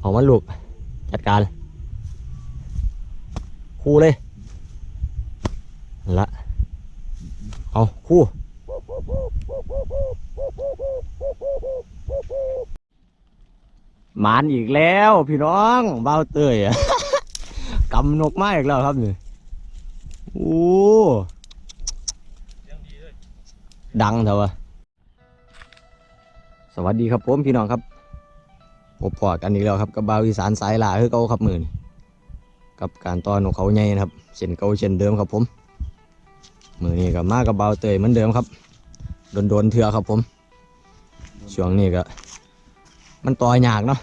เอามันลูก จัดการ คู่เลย ละ เอาคู่หมานอีกแล้ว พี่น้องเบ้าเตยอะกำนกมาอีกแล้วครับนี่โอ้ดังเถอะวะสวัสดีครับผมพี่น้องครับ พบพอกันอีกแล้วครับกับบาวอีสานสายลาคือเก่าครับมือนี่กับการต้อนของเขาใหญ่นะครับเช่นเก่าเช่นเดิมครับผมมือนี้กับมากับเบาวเตยเหมือนเดิมครับโดนโดนๆเถื่อครับผมช่วงนี้ก็มันต่อยากเนาะ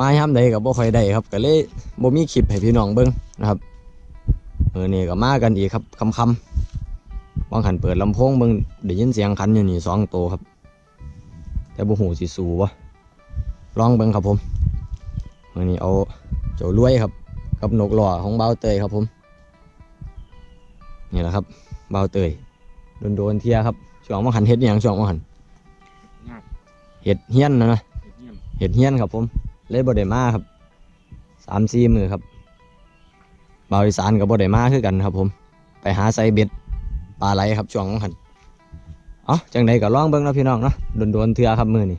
มาย่ำใดกับบ่ค่อยได้ครับก็เลยบ่มีคลิปให้พี่น้องเบิ่งนะครับมือนี้ก็มากันอีกครับคำคำๆบางขันเปิดลำโพงเบิ่งได้ยินเสียงคันอยู่นี่สองตัวครับ แต่บ่หูสิสูบ่ ลองเบิ่งครับผมมือนี้เอาเจ้ารวยครับ กับนกหล่อของเบาเตยครับผม นี่แหละครับเบาเตยโดนโดนเทียครับช่วงมังหันเห็ดอย่างช่วงมังหันเห็ดเฮี้ยนนะนะเห็ดเฮี้ยนครับผม เลยบ่ได้มาครับสามสี่มือครับเบาอีสานกับบ่ได้มาคือกันครับผม ไปหาไซเบ็ดปลาไหลครับช่วงมังหันอ๋อจังใดก็ลองเบิ่งนะพี่น้องเนาะโดนโดนเทือครับมือนี่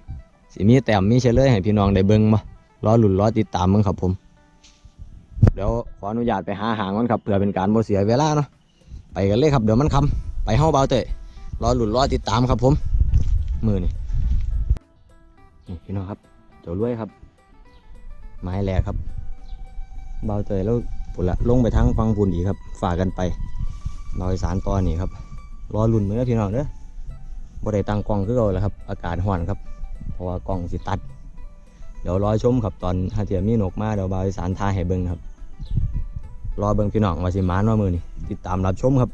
สิมีแต้มมีเฉลยให้พี่น้องได้เบิ่งมารอหลุนรอติดตามมึงครับผม เดี๋ยวขออนุญาตไปหาหางมันครับเพื่อเป็นการบ่เสียเวลาเนาะไปกันเลยครับเดี๋ยวมันคำไปเฮ้าเบาเตะรอหลุนรอติดตามครับผม มือนี่นี่พี่น้องครับเจ้ารวยครับ ไม้แหลกครับ เบาเตยแล้วปุ่นละลงไปทางฟังปุ่นอีกครับ ฝากกันไปรอยสารตอนนี้ครับ รอหลุนเหมือนพี่น้องเด้อบ่ได้ตั้งกล้องคือเก่าแล้วครับ อากาศห้อนครับ เพราะว่ากล้องสิตัด เดี๋ยวรอชมครับตอนฮาเทียมีนกมาเดี๋ยวบาอีสานทายให้เบิ่งครับ รอเบิ่งพี่น้องว่าสิมานว่ามือนี่ติดตามรับชมครับ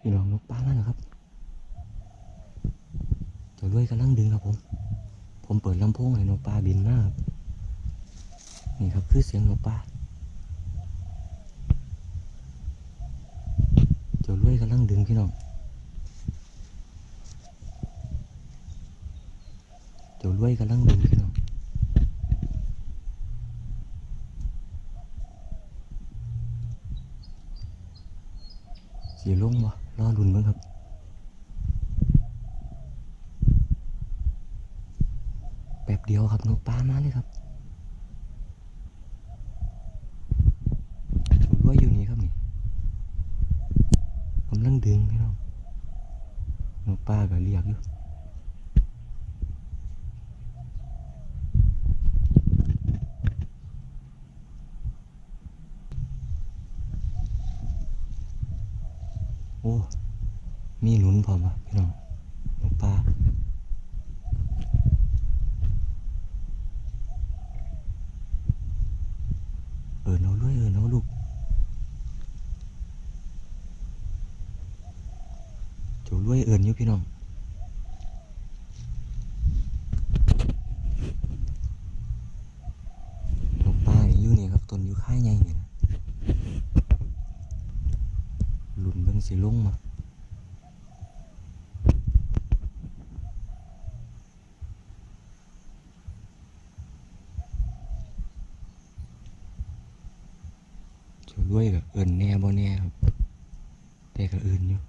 พี่น้องนกป้านั่นนะครับเจะรวยกำลังดึงครับผม ผมเปิดลำโพงให้นกปลาบินมาครับนี่ครับคือเสียงนกปลาเจะรวยกำลังดึงพี่น้อง เจะรวยกำลังดึงพี่น้องสีลงบ่รอรุนเบิ่งครับแป๊บเดียวครับนกปลามาเลยครับถูด้วยอยู่นี่ครับนี่กำลังดึงพี่น้องนกปลาก็เรียกอยู่โอ้ มีหลุนพร้อมอะพี่น้องนกปลา เออเอาด้วยเออเอาลูกโจด้วยเอินอยู่พี่น้องนกปลานี่อยู่นี่ครับต้นอยู่ค่ายใหญ่นี่นะหลุนเบิ่ง สิลงมาโจด้วยแบบเอินแน่บ่แน่ครับ แต่ก็เอินอยู่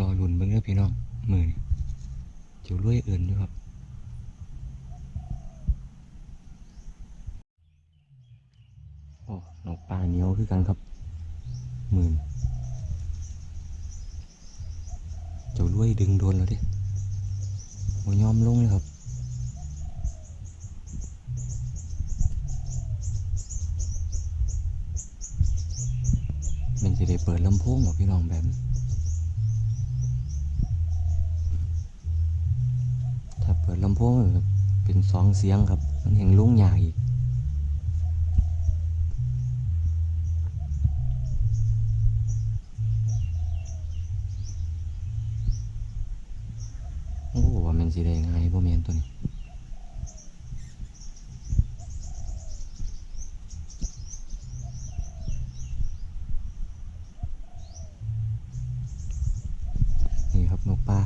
รอหลุนเบิ่งเด้อ พี่น้องมือนี่เจียวรวยเอินอยู่ครับโอ้นกปลาเหนียวคือกันครับมือนเจียวรวยดึงโดนแล้วดิโอยอมลงเลยครับมันจะได้เปิดลำโพงบอพี่น้องแบบนี้ โพงก็เป็นสองเสียงครับ มันแห่งลุงใหญ่อีกมันสิได้ง่ายบ่แม่นตัวนี้นี่ครับนกปลา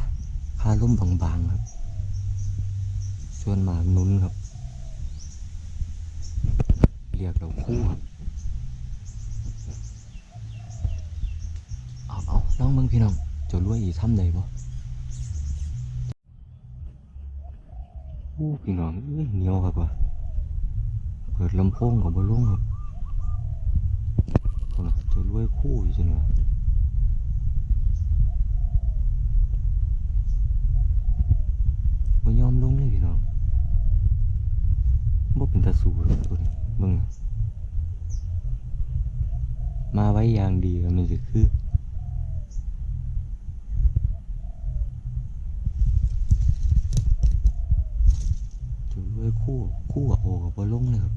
คาล่มบางๆครับ ส่วนหมากนุ้นครับเรียกเราคู่ครับเอาเอาน้องเบิ่งพี่น้องจะรวยอีกทำได้บ่โอ้พี่น้องเอ้ยเหนียวครับว่ะเปิดลำโพงของบอลลุงครับคนน่ะเจะรวยคู่อยู่จังเลยบ่ยอมลงเลยพี่น้องบ่ เป็นตาสูครับตัวนี้เบิ่งมาไว้อย่างดีมันสิคือจุด้วยคู่คู่กับโอกับบอลลงเลยครับ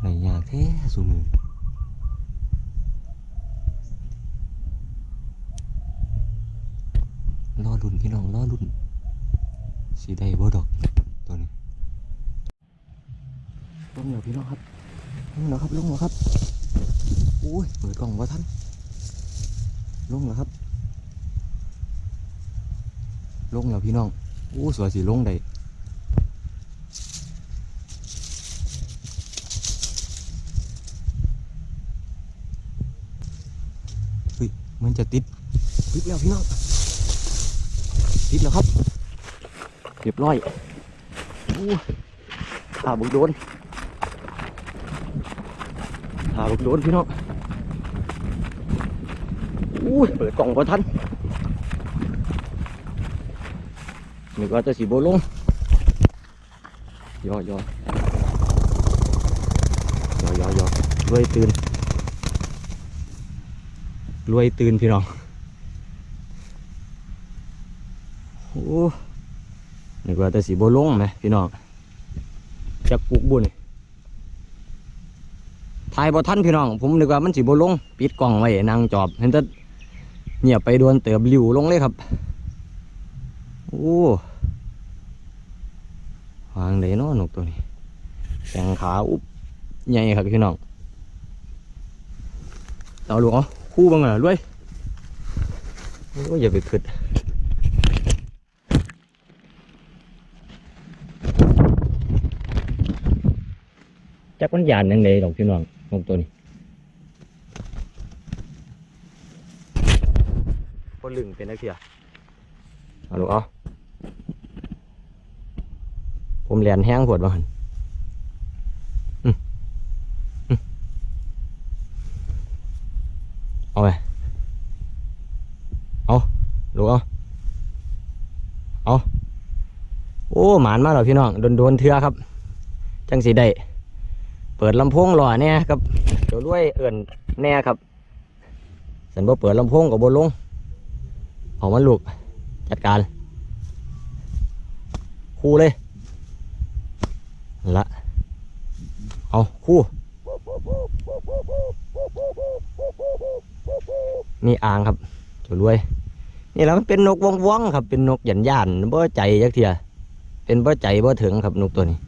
ไหนยากแท้สุมือรอรุ่นพี่น้องรอรุ่นสีได้บ่ดอกตัวนี้ ลงแล้วพี่น้องครับลงแล้วครับลงแล้วครับอุ้ยเปิดกล่องว่าท่านลงแล้วครับ ลงแล้วพี่น้องโอ้สวยสีลงได้เฮ้ยมันจะติดติดแล้วพี่น้องติดแล้วครับเรียบร้อยโอ้ขาบุกโดนาบุกโดนพี่น้องอู้ยเปิดกล่องพอทันนึกว่าจะสีโบลงย่อยอยอยอยอรวยตื่นรวยตื่นพี่น้องโอ้นึกว่าจะสีโบลงไหมพี่น้องจักปุกบุญ ถ่ายบ่ทันพี่น้อง ผมนึกว่ามันสีโบลง ปิดกล่องไว้นั่งจอบ เห็นแต่เงียบไปโดนเติบหลิวลงเลยครับโอ้วางได้เนาะนกตัวนี้แขงขาอุบใหญ่ครับพี่น้องเอาลูกเอคู่บังเหรอรวยโอ้ยอย่าไปขึ้นจักมันยานยังไงดอกพี่น้อง นกตัวนี้คนลึงเป็นนักเสียเอาลูกเอาผมเรียนแห้งปวดบ้านอืมอืมเอาไปเอาลูกเอาเอาโอ้หมานมากเลยพี่น้องโดนโดนๆเทือครับ จังสีได้ เปิดลำโพงหล่อเนี่ยครับเดี๋ยวรวยเอิ่นแน่ครับสันบ่เปิดลำโพงกับบนลงเอามันลูกจัดการคู่เลยละเอาคู่นี่อ่างครับจะรวย นี่แล้วมันเป็นนกวงวงๆครับเป็นนกหยันหย่านบ่ใจจักเทียเป็นบ่ใจบ่ถึงครับนกตัวนี้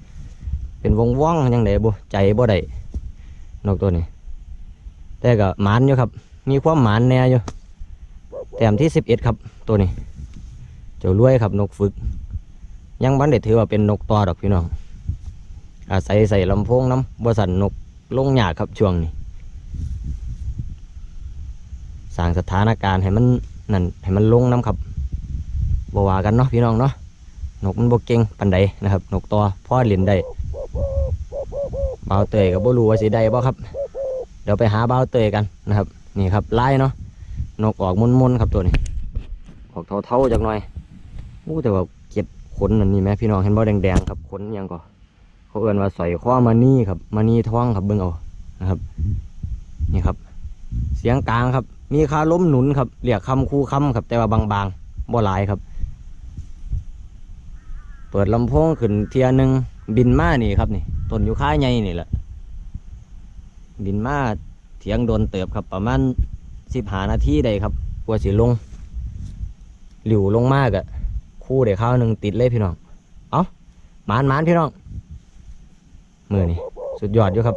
เป็นวงว่องยังไงบ่ใจบ่ได้นกตัวนี้ แต่ก็หมานอยู่ครับ มีความหมานแน่อยู่แต้มที่สิบเอ็ดครับตัวนี้ เจ้ารวยครับนกฝึก ยังบันเด็ดถือว่าเป็นนกต่อดอกพี่น้อง อาศัยใส่ลำโพงน้ำบริสันนกลงหยาครับช่วงนี้สร้างสถานการณ์ให้มันนั่นให้มันลงน้ำครับบว่ากันเนาะพี่น้องเนาะนกมันบกเก่งปันใดนะครับ นกตัวพ่อเล่นได้ เบาเตยกับบ่รู้ว่าสิได้บ่ครับ เดี๋ยวไปหาเบาเตยกันนะครับ นี่ครับไล่เนาะนกออกมุนๆครับตัวนี้ออกเท่าๆจากหน่อยอู้แต่ว่าเก็บขนนั่นนี่ไหมพี่น้องเห็นบ่แดงๆครับขนยังก็เขาเอื่นว่าใสอยข้อมานี่ครับมานี่ท้องครับเบิ่งเอานะครับ นี่ครับ เสียงกลางครับ มีคาล้มหนุนครับเรียกคำคู่คำครับ แต่ว่าบางๆบ่หลายครับ เปิดลำโพงขึ้นเทียหนึ่งบินมานี่ครับนี่ ต้นอยู่ค่ายใหญ่นี่แหละบินมาเถียงโดนเติบครับประมาณสิบหานาทีได้ครับกว่าสิลง หลิวลงมากอะคู่เดี๋ยวข้าวหนึ่งติดเลยพี่น้อง เอาหมานหมานพี่น้อง มือนี่สุดยอดอยู่ครับ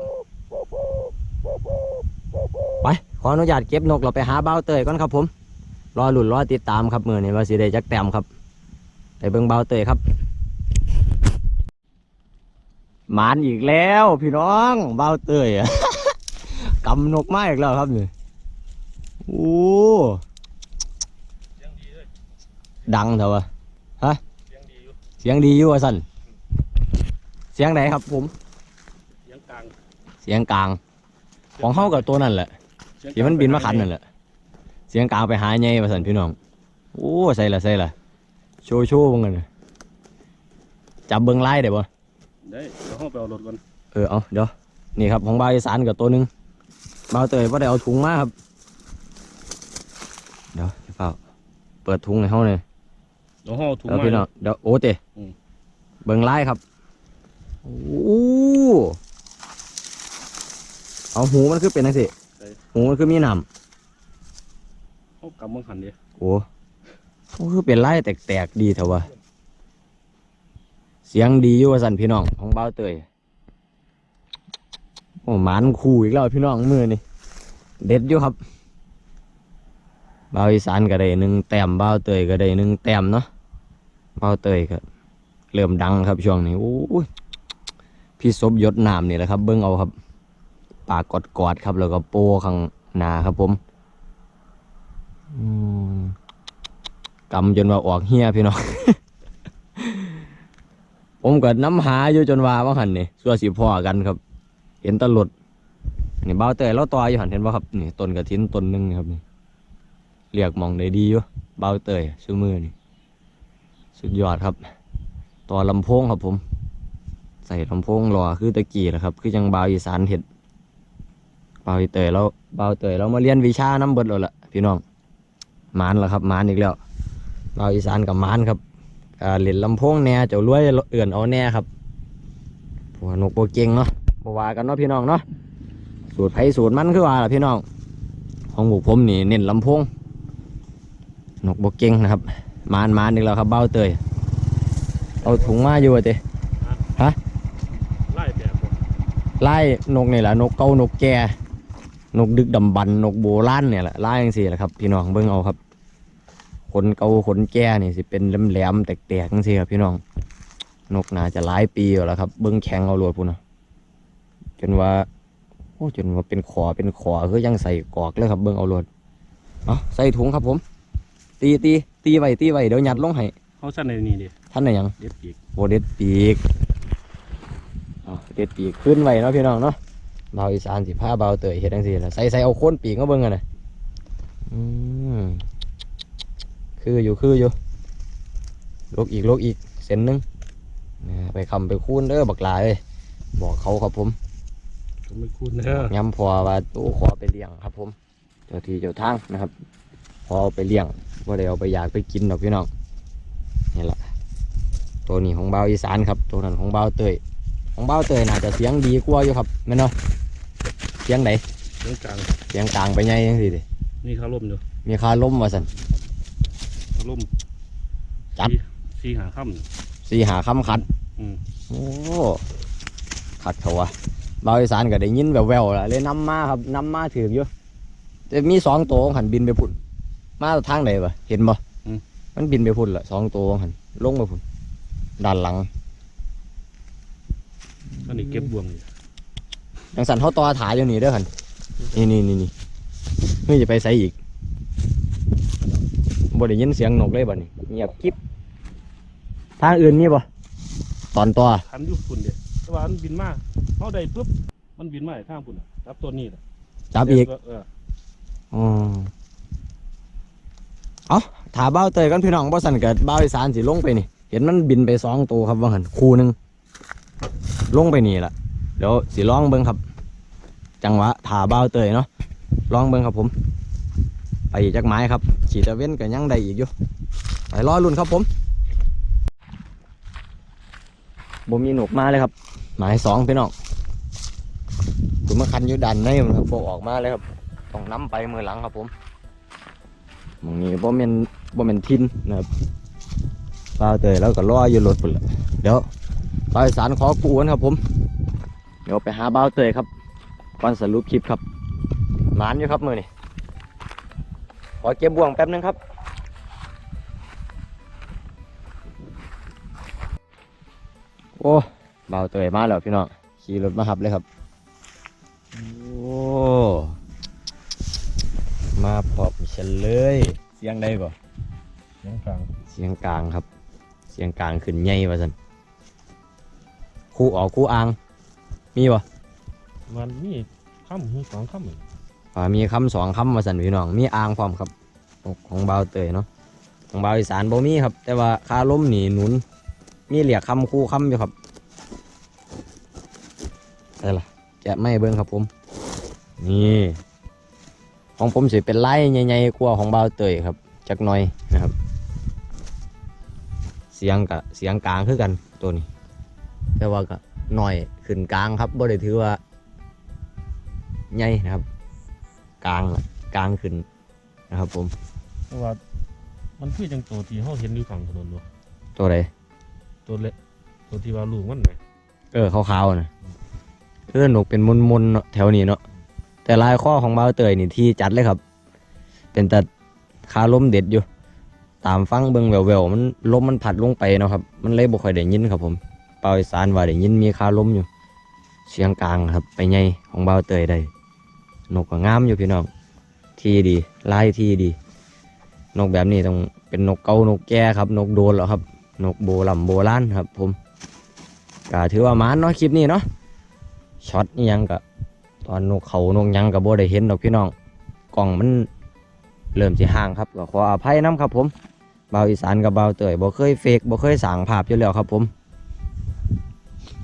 ไปขออนุญาตเก็บนกเราไปหาเบ้าเตยก่อนครับผม รอหลุนรอติดตามครับมือนี่ว่าสิได้จักแต้มครับ ไปเบิ่งเบ้าเตยครับ หมานอีกแล้ว พี่น้องเบ้าเตยอะกำนกมาอีกแล้วครับนี่โอ้ยังดีด้วยดังเถอะวะยังดีอยู่เสียงดีอยู่ว่าสันเสียงไหนครับผมยังกลาง เสียงกลาง ของเฮากับตัวนั่นแหละที่มันบินมาขันนั่นแหละ เสียงกลางไปหาไงว่าสันพี่น้อง โอ้ใส่ละใส่ละโชว์โชว์มึงกันน่ะจับเบิ้งไล่ได้บ่ ได้เดี๋ยวห้องไปเอารถก่อนเออเอาเดี๋ยวนี่ครับของบาวอีสานกับตัวหนึงบาวเตยว่าได้เอาถุงมาครับ เดี๋ยวพี่เฝ้าเปิดถุงในห้องเลย เดี๋ยวห้องเอาถุงเดี๋ยวมา พี่น้องเดี๋ยวโอ้เตอืม เบิ้งไล่ครับ โอ้เอาหูมันคือเป็นนังสิหูมันคือมีหนำห้องกำมังหันดิโอ้มันคือเป็นไล่แตกๆดีเถอะวะ เสียงดีอยู่สันพี่น้องของเบ้าเตยโอ้หมันคู่อีกแล้วพี่น้องมือนี่เด็ดอยู่ครับเบ้าอีสานก็ได้หนึ่งแต้มเบ้าเตยก็ได้หนึ่งแต้มเนาะเบ้าเตยก็เริ่มดังครับช่วงนี้โอ้ยพี่ซบยศน้ำนี่แหละครับ เบิ้งเอาครับ ปากกอดๆครับ แล้วก็โปข้างหน้าครับผมอืมกำจนว่าออกเฮียพี่น้อง ผมก็น้ำหาอยู่จนว่าว่าหันนี่สัวสิพ่อกันครับ เห็นตลดนี่เบ้าเตยเราต่ออยู่หันเห็นว่าครับนี่ต้นกระถินต้นหนึงครับนี่เรียกมองได้ดีอยู่เบ้าเตยชื่อมือนี่สุดยอดครับ ต่อลำโพงครับผม ใส่ลำโพงรอคือตะกี้แหละครับ คือยังบาอีสานเห็ดบาเตยแล้วบาเตยเรามาเรียนวิชาน้ำเบิดแล้วล่ะพี่น้องมานแล้วครับมานอีกแล้วเราอีสานกับมานครับ อ่าเล่นลำโพงแหน่เจ้ารวยเอื่อนเอาแหน่ครับผัวนกโปเก่งเนาะบว่ากันเนาะพี่น้องเนาะสูตรไผสูตรมันคือว่าล่ะพี่น้อง ของบุกผมนี่เน้นลำโพงนกโปเก่งนะครับ มานมานอีกแล้วครับเบ้าเตยเอาถุงมาอยู่ว่าเตไล่แบบผมไล่นกนี่แหละนกเก้านกแก่นกดึกดำบรรพ์นกโบราณเนี่ยแหละไล่ยังสี่แหละครับพี่น้องเบิ่งเอาครับ ขนเกาขนแก่นี่สิเป็นแหลมๆแตกๆจังซี่ครับพี่น้อง นกน่าจะหลายปีอยู่แล้วครับ เบิ่งแข็งเอาโลดพุ่นนะจนว่าโอ้จนว่าเป็นขอเป็นขอคือยังใส่กอกเลยครับเบิ่งเอาโลดเอาใส่ถุงครับผม ตีตีตีไว้ตีไว้เดี๋ยวยัดลงให้เขาสั้นในนี่ดิท่านไหนยังเด็ดปีกโบเด็ดปีกเอาเด็ดปีกขึ้นไว้เนาะพี่น้องเนาะเบาอีสานสิผ้าเบาเตยเฮ็ดจังซี่ล่ะใส่ใส่เอาโคนปีกมาเบิ่งกันน่ะอืม คืออยู่คืออยู่ลกอีกลกอีกเส้นหนึงนะไปคำไปคูนเด้อบักหลาเอ้ยบอกเขาครับผมผมไม่คุ้นเด้อย้ำพอว่าโอ้ขอไปเลี้ยงครับ ผม เจ้าที่เจ้าทางนะครับพอเอาไปเลี้ยงว่าได้เอาไปอยากไปกินดอกพี่น้องนี่แหละตัวนี้ของเบาวอีสานครับ ตัวนั้นของเบาวเตยของเบาวเตยน่าจะเสียงดีกว่าอยู่ครับแม่นเนาะเสียงไหนยังกลางเสียงกลางไปไงยังสิดินี่ขาล่มอยู่มีคาล้มว่าสันขา ล่มจัดสี่สี่หาค่สีหาคำคัดำอืมโอ้ขัดเขาวะเบาวอีสานก็ได้ยินแววๆล่ะเลยนำมาครับนำมาถืออยู่แต่มีสองตัวหันบินไปพุ่น มาทางไหนวะเห็นบ่มันบินไปพุ่นละสองตัวหันลงไปพุ่นด้านหลังอันนี้เก็บบ่วงอยู่จังสันเขาต่อถายอยู่นี่เด้อหันนี่นี่นี่นี่เฮ้ยจะไปใส่อีก บ่ได้ยินเสียงนกเลยบ่นี่เงียบกิ๊บทางอื่นมีบ่ตอนต่อขันอยู่ฝุ่นเดียแต่ว่ามันบินมาเขาได้ปุ๊บมันบินมาทางฝุ่นน่ะรับตัวนี้น่ะจับอีกเอออ๋อเอาถาเบ้าเตยกันพี่น้องบ่สันเกิดเบ้าอีสานสิลงไปนี่ เห็นมันบินไปสองตัวครับว่าหันคู่หนึงลงไปนี่ล่ะเดี๋ยวสิลองเบิ่งครับ จังหวะถาเบ้าเตยเนาะลองเบิ่งครับผม ไปอีกจักไม้ครับ ขีตะเว้นก็ยังได้อีกอยู่ไปรอรุ่นครับผมบ่มีหนกมาเลยครับ หมายสองพี่น้องคุณมาคันอยู่ดันในมันครับพวกออกมาเลยครับต้องน้ำไปมือหลังครับผมหมองนี้บ่แม่นบ่แม่นทินนะครับบ่าวเตยแล้วก็รออยู่รถพุ่นละเดี๋ยวบ่าวอีสานขอกูกันครับผม เดี๋ยวไปหาบ่าวเตยครับก่อนสรุปคลิปครับหมานอยู่ครับมือนี่ข อเก็บบ่วงแป๊บนึงครับ โอ้บ่าวเตยมาแล้วพี่น้องขี่รถมาหับเลยครับ โอ้ มาพร้อมฉันเลย เสียงได้ก่เสียงกลาง เสียงกลางครับ เสียงกลางขึ้นใหญ่ว่าสันคู่ออกคู่อ่าง มีบ่มันมีค่ำมีสองค่ำเลยอ่ามี มีคำสองคำมาสันพี่น้อง มีอ่างพร้อมครับของบ่าวเตยเนาะของบ่าวอีสานบ่มีครับ แต่ว่าคาล้มหนีหนุน มีเหลียกคำคู่คำอยู่ครับอะไรล่ะแกะไม่เบิ้งครับผม นี่ของผมสิเป็นไล่ใหญ่ๆกว่าของบ่าวเตยครับ จักหน่อยนะครับ เสียงกับเสียงกลางคือกันตัวนี้ แต่ว่าก็หน่อยขึ้นกลางครับบ่ได้ถือว่าใหญ่นะครับ กลางน่ะกลางขึ้นนะครับผมเพราะว่ามันคือจังตัวที่เขาเห็นอยู่ข้างถนนวะตัวใดตัวเล็กตัวที่ว่าลูกมันไหมเออขาวๆนะเออหนกเป็นมนๆเนาะแถวนี้เนาะแต่ลายข้อของบ่าวเตยนี่ที่จัดเลยครับ เป็นแต่คาล้มเด็ดอยู่ ตามฟังเบิงแววๆมันลมมันผัดลงไปเนาะครับ มันเลยบ่ค่อยได้ยินครับผมเปาอีสานว่าได้ยินมีคาล้มอยู่ เสียงกลางครับ ไปไงของบ่าวเตยได้ นกก็งามอยู่พี่น้อง ทีดีลายทีดี นกแบบนี้ต้องเป็นนกเกานกแก่ครับ นกโดนแล้วครับ นกโบลำโบราณครับ ผมก็ถือว่ามานเนาะคลิปนี้เนาะ ช็อตนี่ยังกะตอนนกเขานกยังกับโบได้เห็นดอกพี่น้อง กล่องมันเริ่มสิห่างครับก็ขออภัยน้ำครับผมเบาอีสานกับเบาเตยบ่เคยเฟกบ่เคยสั่งภาพอยู่แล้วครับผม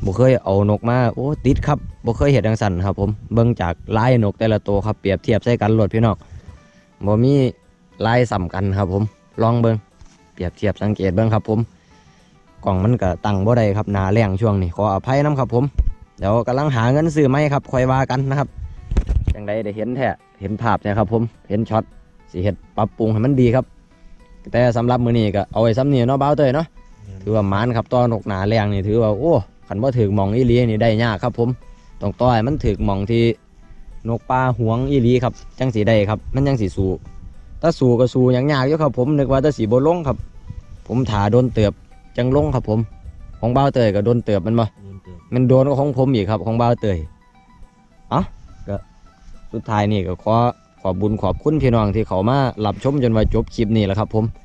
บ่เคยเอานกมาโอ้ติดครับบ่เคยเห็นดังสันครับผมเบิ่งจากลายนกแต่ละตัวครับเปรียบเทียบใส่กันโหลดพี่น้องบ่มีลายสำกันครับผมลองเบิ่งเปรียบเทียบสังเกตเบิ่งครับผมกล่องมันก็ตั้งบ่ได้ครับหนาแรงช่วงนี้ขออภัยน้ครับผมเดี๋ยวกำลังหาเงินซื้อไม้ครับคอยว่ากันนะครับจังใดได้เห็นแท้เห็นภาพนี่ครับผมเห็นช็อตสิเฮ็ดปรับปรุงให้มันดีครับ แต่สำหรับมือนี้ก็เอาไว้ซ้ำนี้เนาะบ่าวเตยเนาะถือว่ามานครับต้อนกหนาแรงนี่ถือว่าโอ้ ขันว่าถือหมองอีหลีนี่ได้ยากครับ ผมต้องต้อยมันถือหมองที่นกปลาหวงอีหลีครับจังสีได้ครับ มันยังสีสู้ถ้าสู้ก็สู้อย่างยากอยู่ครับ ผมนึกว่าถ้าสีบลงครับ ผมถาโดนเตือบจังลงครับ ผม ของบ้าวเตยก็โดนเตือบมันบ่เงินเติมมันโดนของผมอีกครับ ของบ้าวเตยเอะก็สุดท้ายนี่ก็ขอขอบบุญขอบคุณพี่น้องที่เขามารับชมจนว่าจบคลิปนี้แหละครับ ผมก็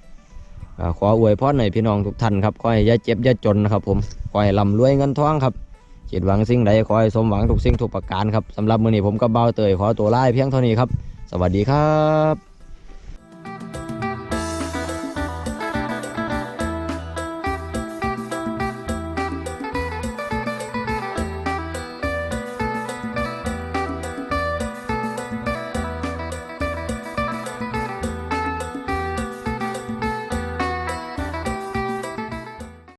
ขออวยพรให้พี่น้องทุกท่านครับขอให้อย่าเจ็บอย่าจนนะครับผมขอให้ร่ำรวยเงินทองครับจิตหวังสิ่งใดขอให้สมหวังทุกสิ่งทุกประการครับสำหรับมื้อนี้ผมกับเบาวเตยขอตัวลาเพียงเท่านี้ครับ สวัสดีครับ